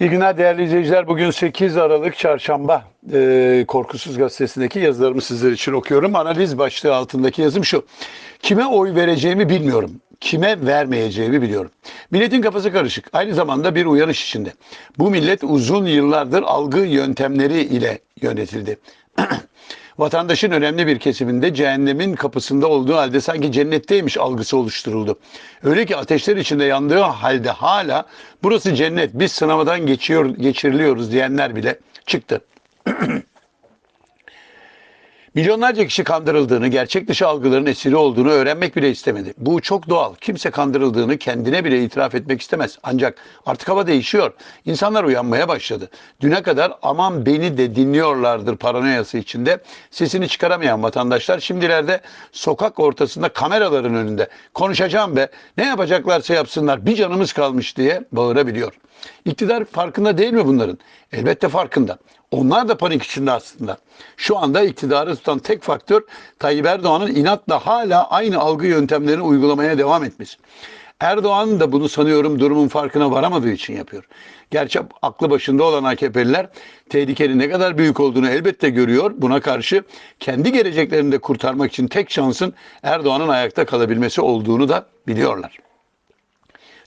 İyi günler değerli izleyiciler. Bugün 8 Aralık Çarşamba Ee, Korkusuz Gazetesi'ndeki yazılarımı sizler için okuyorum. Analiz başlığı altındaki yazım şu. Kime oy vereceğimi bilmiyorum. Kime vermeyeceğimi biliyorum. Milletin kafası karışık. Aynı zamanda bir uyanış içinde. Bu millet uzun yıllardır algı yöntemleri ile yönetildi. Vatandaşın önemli bir kesiminde cehennemin kapısında olduğu halde sanki cennetteymiş algısı oluşturuldu. Öyle ki ateşler içinde yandığı halde hala burası cennet biz sınavdan geçiyor, geçiriliyoruz diyenler bile çıktı. Milyonlarca kişi kandırıldığını, gerçek dışı algıların esiri olduğunu öğrenmek bile istemedi. Bu çok doğal. Kimse kandırıldığını kendine bile itiraf etmek istemez. Ancak artık hava değişiyor. İnsanlar uyanmaya başladı. Düne kadar aman beni de dinliyorlardır paranoyası içinde sesini çıkaramayan vatandaşlar şimdilerde sokak ortasında kameraların önünde konuşacağım be ne yapacaklarsa yapsınlar bir canımız kalmış diye bağırabiliyor. İktidar farkında değil mi bunların? Elbette farkında. Onlar da panik içinde aslında. Şu anda iktidarı tutan tek faktör Tayyip Erdoğan'ın inatla hala aynı algı yöntemlerini uygulamaya devam etmesi. Erdoğan da bunu sanıyorum durumun farkına varamadığı için yapıyor. Gerçi aklı başında olan AKP'liler tehlikenin ne kadar büyük olduğunu elbette görüyor. Buna karşı kendi geleceklerini de kurtarmak için tek şansın Erdoğan'ın ayakta kalabilmesi olduğunu da biliyorlar.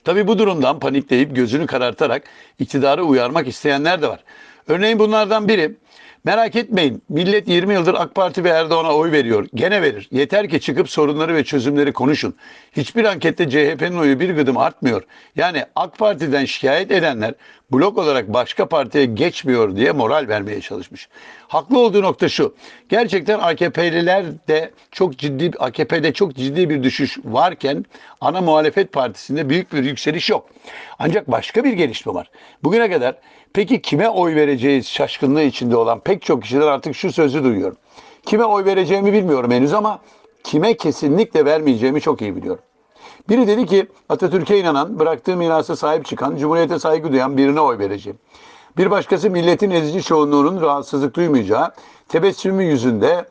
Tabi bu durumdan panikleyip gözünü karartarak iktidarı uyarmak isteyenler de var. Örneğin bunlardan biri merak etmeyin millet 20 yıldır AK Parti ve Erdoğan'a oy veriyor. Gene verir. Yeter ki çıkıp sorunları ve çözümleri konuşun. Hiçbir ankette CHP'nin oyu bir gıdım artmıyor. Yani AK Parti'den şikayet edenler blok olarak başka partiye geçmiyor diye moral vermeye çalışmış. Haklı olduğu nokta şu. Gerçekten AKP'liler de çok ciddi AKP'de çok ciddi bir düşüş varken ana muhalefet partisinde büyük bir yükseliş yok. Ancak başka bir gelişme var. Bugüne kadar peki kime oy vereceğiz şaşkınlığı içinde olan pek çok kişiden artık şu sözü duyuyorum. Kime oy vereceğimi bilmiyorum henüz ama kime kesinlikle vermeyeceğimi çok iyi biliyorum. Biri dedi ki Atatürk'e inanan, bıraktığı mirasa sahip çıkan, cumhuriyete saygı duyan birine oy vereceğim. Bir başkası milletin ezici çoğunluğunun rahatsızlık duymayacağı, tebessümü yüzünde,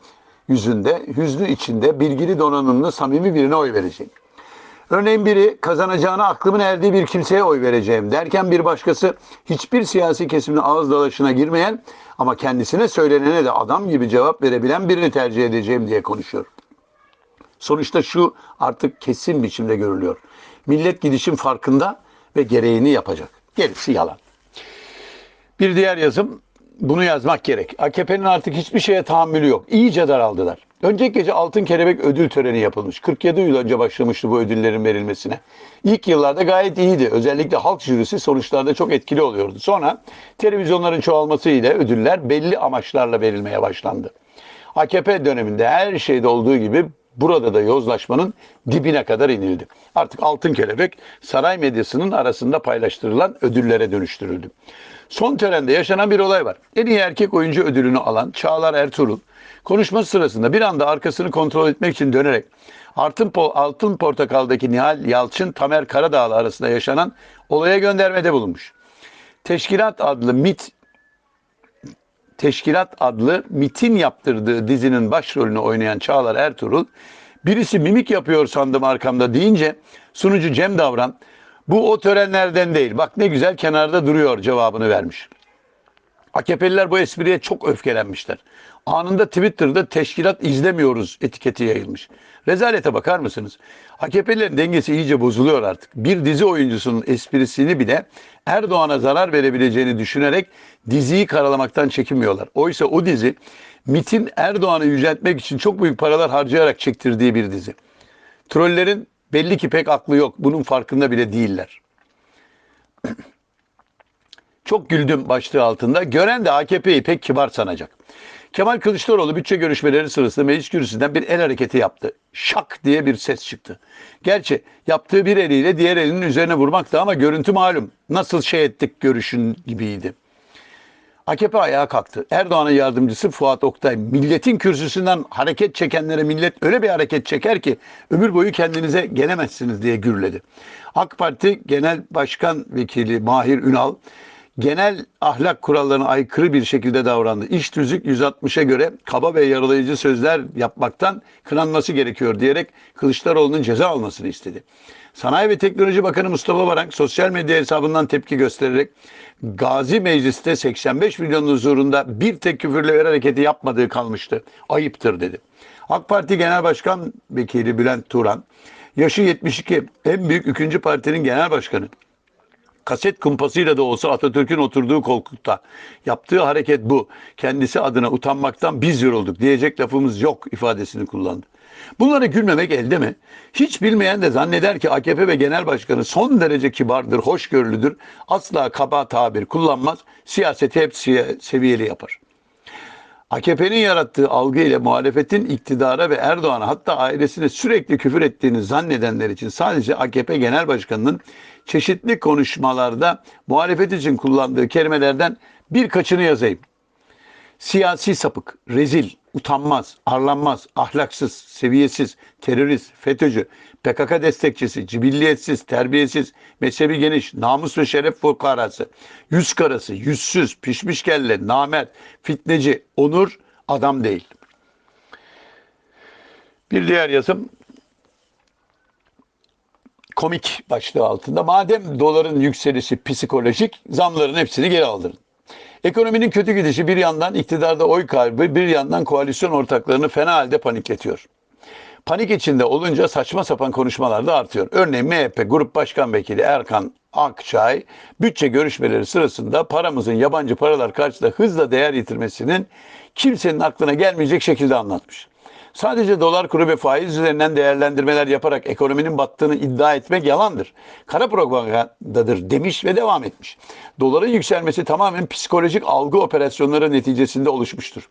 yüzünde, hüznü içinde bilgili donanımlı samimi birine oy vereceğim. Örneğin biri kazanacağına aklımın erdiği bir kimseye oy vereceğim derken bir başkası hiçbir siyasi kesimin ağız dalaşına girmeyen ama kendisine söylenene de adam gibi cevap verebilen birini tercih edeceğim diye konuşuyor. Sonuçta şu artık kesin biçimde görülüyor. Millet gidişin farkında ve gereğini yapacak. Gerisi yalan. Bir diğer yazım bunu yazmak gerek. AKP'nin artık hiçbir şeye tahammülü yok. İyice daraldılar. Önceki gece Altın Kelebek ödül töreni yapılmış. 47 yıl önce başlamıştı bu ödüllerin verilmesine. İlk yıllarda gayet iyiydi. Özellikle halk jürisi sonuçlarda çok etkili oluyordu. Sonra televizyonların çoğalması ile ödüller belli amaçlarla verilmeye başlandı. AKP döneminde her şeyde olduğu gibi burada da yozlaşmanın dibine kadar inildi. Artık Altın Kelebek saray medyasının arasında paylaştırılan ödüllere dönüştürüldü. Son törende yaşanan bir olay var. En iyi erkek oyuncu ödülünü alan Çağlar Ertuğrul konuşması sırasında bir anda arkasını kontrol etmek için dönerek Altın, Altın Portakal'daki Nihal Yalçın, Tamer Karadağlı arasında yaşanan olaya göndermede bulunmuş. Teşkilat adlı MIT Teşkilat adlı MIT'in yaptırdığı dizinin başrolünü oynayan Çağlar Ertuğrul, birisi mimik yapıyor sandım arkamda deyince sunucu Cem Davran, bu o törenlerden değil, bak ne güzel kenarda duruyor cevabını vermiş. AKP'liler bu espriye çok öfkelenmişler. Anında Twitter'da teşkilat izlemiyoruz etiketi yayılmış. Rezalete bakar mısınız? AKP'lilerin dengesi iyice bozuluyor artık. Bir dizi oyuncusunun esprisini bile Erdoğan'a zarar verebileceğini düşünerek diziyi karalamaktan çekinmiyorlar. Oysa o dizi MIT'in Erdoğan'ı yüceltmek için çok büyük paralar harcayarak çektirdiği bir dizi. Trollerin belli ki pek aklı yok. Bunun farkında bile değiller. Çok güldüm başlığı altında. Gören de AKP'yi pek kibar sanacak. Kemal Kılıçdaroğlu bütçe görüşmeleri sırasında meclis kürsüsünden bir el hareketi yaptı. Şak diye bir ses çıktı. Gerçi yaptığı bir eliyle diğer elinin üzerine vurmaktı ama görüntü malum. Nasıl şey ettik görüşün gibiydi. AKP ayağa kalktı. Erdoğan'ın yardımcısı Fuat Oktay milletin kürsüsünden hareket çekenlere millet öyle bir hareket çeker ki ömür boyu kendinize gelemezsiniz diye gürledi. AK Parti Genel Başkan Vekili Mahir Ünal genel ahlak kurallarına aykırı bir şekilde davrandı. İş tüzük 160'a göre kaba ve yaralayıcı sözler yapmaktan kınanması gerekiyor diyerek Kılıçdaroğlu'nun ceza almasını istedi. Sanayi ve Teknoloji Bakanı Mustafa Varank sosyal medya hesabından tepki göstererek Gazi Meclis'te 85 milyonun huzurunda bir tek küfürle ver hareketi yapmadığı kalmıştı. Ayıptır dedi. AK Parti Genel Başkan Vekili Bülent Turan, yaşı 72, en büyük üçüncü partinin genel başkanı kaset kumpasıyla da olsa Atatürk'ün oturduğu koltukta. Yaptığı hareket bu. Kendisi adına utanmaktan biz yorulduk diyecek lafımız yok ifadesini kullandı. Bunlara gülmemek elde mi? Hiç bilmeyen de zanneder ki AKP ve Genel Başkanı son derece kibardır, hoşgörülüdür, asla kaba tabir kullanmaz, siyaseti hep seviyeli yapar. AKP'nin yarattığı algı ile muhalefetin iktidara ve Erdoğan'a hatta ailesine sürekli küfür ettiğini zannedenler için sadece AKP Genel Başkanı'nın çeşitli konuşmalarda muhalefet için kullandığı kelimelerden birkaçını yazayım. Siyasi sapık, rezil, utanmaz, arlanmaz, ahlaksız, seviyesiz, terörist, FETÖ'cü, PKK destekçisi, cibilliyetsiz, terbiyesiz, mezhebi geniş, namus ve şeref fukarası, yüz karası, yüzsüz, pişmiş kelle, namert, fitneci, onur, adam değil. Bir diğer yazım komik başlığı altında. Madem doların yükselişi psikolojik, zamların hepsini geri aldırın. Ekonominin kötü gidişi bir yandan iktidarda oy kaybı, bir yandan koalisyon ortaklarını fena halde panikletiyor. Panik içinde olunca saçma sapan konuşmalar da artıyor. Örneğin MHP Grup Başkan Vekili Erkan Akçay bütçe görüşmeleri sırasında paramızın yabancı paralar karşısında hızla değer yitirmesinin kimsenin aklına gelmeyecek şekilde anlatmış. Sadece dolar kuru ve faiz üzerinden değerlendirmeler yaparak ekonominin battığını iddia etmek yalandır. Kara propagandadır demiş ve devam etmiş. Doların yükselmesi tamamen psikolojik algı operasyonları neticesinde oluşmuştur.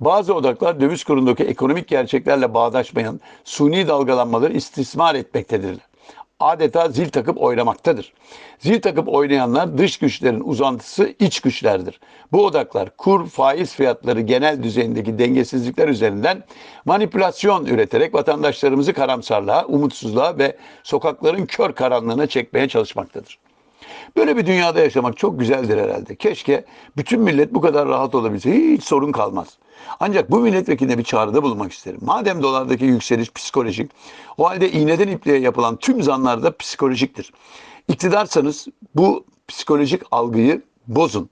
Bazı odaklar döviz kurundaki ekonomik gerçeklerle bağdaşmayan suni dalgalanmaları istismar etmektedirler adeta zil takıp oynamaktadır. Zil takıp oynayanlar dış güçlerin uzantısı iç güçlerdir. Bu odaklar kur, faiz fiyatları genel düzeyindeki dengesizlikler üzerinden manipülasyon üreterek vatandaşlarımızı karamsarlığa, umutsuzluğa ve sokakların kör karanlığına çekmeye çalışmaktadır. Böyle bir dünyada yaşamak çok güzeldir herhalde. Keşke bütün millet bu kadar rahat olabilse. Hiç sorun kalmaz. Ancak bu milletvekiline bir çağrıda bulunmak isterim. Madem dolardaki yükseliş psikolojik, o halde iğneden ipliğe yapılan tüm zanlar da psikolojiktir. İktidarsanız bu psikolojik algıyı bozun.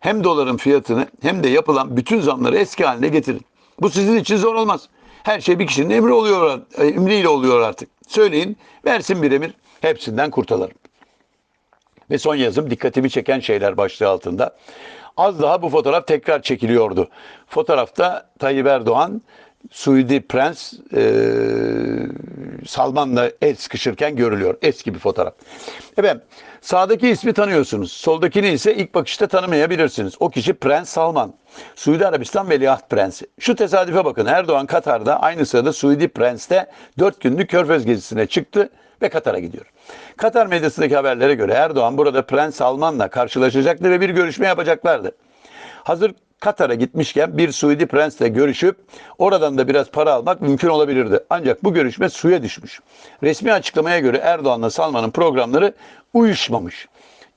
Hem doların fiyatını hem de yapılan bütün zamları eski haline getirin. Bu sizin için zor olmaz. Her şey bir kişinin emri oluyor, emriyle oluyor artık. Söyleyin, versin bir emir, hepsinden kurtulalım. Ve son yazım dikkatimi çeken şeyler başlığı altında. Az daha bu fotoğraf tekrar çekiliyordu. Fotoğrafta Tayyip Erdoğan, Suudi Prens e, Salman'la el sıkışırken görülüyor. Eski bir fotoğraf. Efendim sağdaki ismi tanıyorsunuz. Soldakini ise ilk bakışta tanımayabilirsiniz. O kişi Prens Salman. Suudi Arabistan Veliaht Prensi. Şu tesadüfe bakın. Erdoğan Katar'da aynı sırada Suudi Prens'te 4 günlük Körfez gezisine çıktı ve Katar'a gidiyor. Katar medyasındaki haberlere göre Erdoğan burada Prens Salman'la karşılaşacaktı ve bir görüşme yapacaklardı. Hazır Katar'a gitmişken bir Suudi prensle görüşüp oradan da biraz para almak mümkün olabilirdi. Ancak bu görüşme suya düşmüş. Resmi açıklamaya göre Erdoğan'la Salman'ın programları uyuşmamış.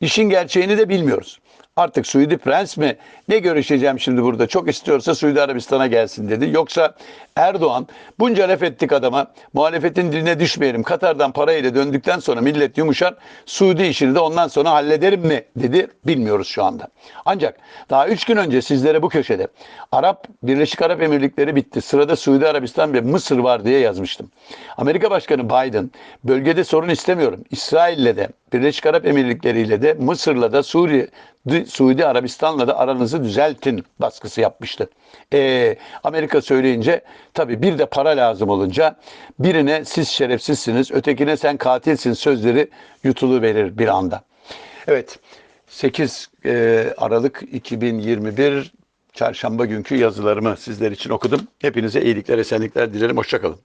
İşin gerçeğini de bilmiyoruz. Artık Suudi Prens mi ne görüşeceğim şimdi burada çok istiyorsa Suudi Arabistan'a gelsin dedi. Yoksa Erdoğan bunca laf ettik adama muhalefetin diline düşmeyelim Katar'dan parayla döndükten sonra millet yumuşar Suudi işini de ondan sonra hallederim mi dedi bilmiyoruz şu anda. Ancak daha üç gün önce sizlere bu köşede Arap Birleşik Arap Emirlikleri bitti sırada Suudi Arabistan ve Mısır var diye yazmıştım. Amerika Başkanı Biden bölgede sorun istemiyorum İsrail'le de Birleşik Arap Emirlikleri ile de Mısır'la da Suriye Suudi Arabistan'la da aranızı düzeltin baskısı yapmıştı. Ee, Amerika söyleyince tabii bir de para lazım olunca birine siz şerefsizsiniz, ötekine sen katilsin sözleri yutulu verir bir anda. Evet 8 e, Aralık 2021 çarşamba günkü yazılarımı sizler için okudum. Hepinize iyilikler, esenlikler dilerim. Hoşçakalın.